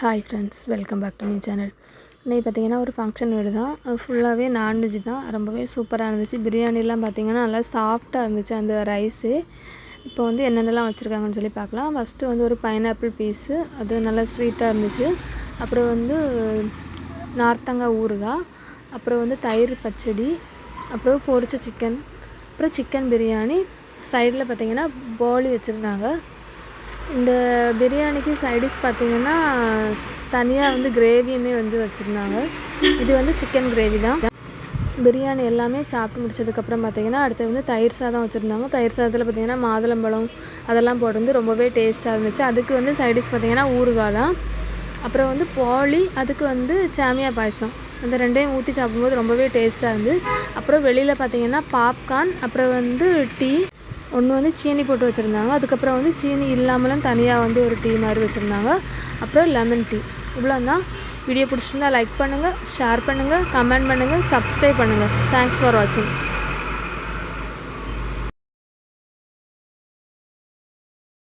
Hi friends welcome back to me channel இன்றைக்கி பார்த்தீங்கன்னா ஒரு ஃபங்க்ஷன் வீடு தான். ஃபுல்லாகவே நான்வெஜ் தான். ரொம்பவே சூப்பராக இருந்துச்சு. பிரியாணிலாம் பார்த்தீங்கன்னா நல்லா சாஃப்டாக இருந்துச்சு. அந்த ரைஸு இப்போ வந்து என்னென்னலாம் வச்சுருக்காங்கன்னு சொல்லி பார்க்கலாம் ஃபஸ்ட்டு வந்து ஒரு பைனாப்பிள் பீஸு அது நல்லா ஸ்வீட்டாக இருந்துச்சு. அப்புறம் வந்து நார்த்தங்காய் ஊறுகாய். அப்புறம் வந்து தயிர் பச்சடி. அப்புறம் பொரிச்ச சிக்கன் அப்புறம் சிக்கன் பிரியாணி சைடில் பார்த்தீங்கன்னா போலி வச்சுருந்தாங்க. இந்த பிரியாணிக்கு சைடிஷ் பார்த்தீங்கன்னா தனியாக வந்து கிரேவியுமே வந்து வச்சுருந்தாங்க. இது வந்து சிக்கன் கிரேவி தான். பிரியாணி எல்லாமே சாப்பிட்டு முடிச்சதுக்கப்புறம் பார்த்தீங்கன்னா அடுத்து வந்து தயிர் சாதம் வச்சுருந்தாங்க. தயிர் சாதத்தில் பார்த்தீங்கன்னா மாதுளம்பழம் அதெல்லாம் போட்டு வந்து ரொம்பவே டேஸ்ட்டாக இருந்துச்சு. அதுக்கு வந்து சைடிஷ் பார்த்தீங்கன்னா ஊறுகாய் தான். அப்புறம் வந்து பாலி அதுக்கு வந்து சாமியா பாயசம். அந்த ரெண்டையும் ஊற்றி சாப்பிடும்போது ரொம்பவே டேஸ்ட்டாக இருந்து அப்புறம் வெளியில் பார்த்தீங்கன்னா பாப்கார்ன் அப்புறம் வந்து டீ ஒன்று வந்து சீனி போட்டு வச்சுருந்தாங்க. அதுக்கப்புறம் வந்து சீனி இல்லாமலும் தனியாக வந்து ஒரு டீ மாதிரி வச்சுருந்தாங்க. அப்புறம் லெமன் டீ இவ்வளோ தான் வீடியோ பிடிச்சிருந்தா லைக் பண்ணுங்கள் ஷேர் பண்ணுங்கள் கமெண்ட் பண்ணுங்கள் சப்ஸ்கிரைப் பண்ணுங்கள் தேங்க்ஸ் ஃபார் வாட்சிங்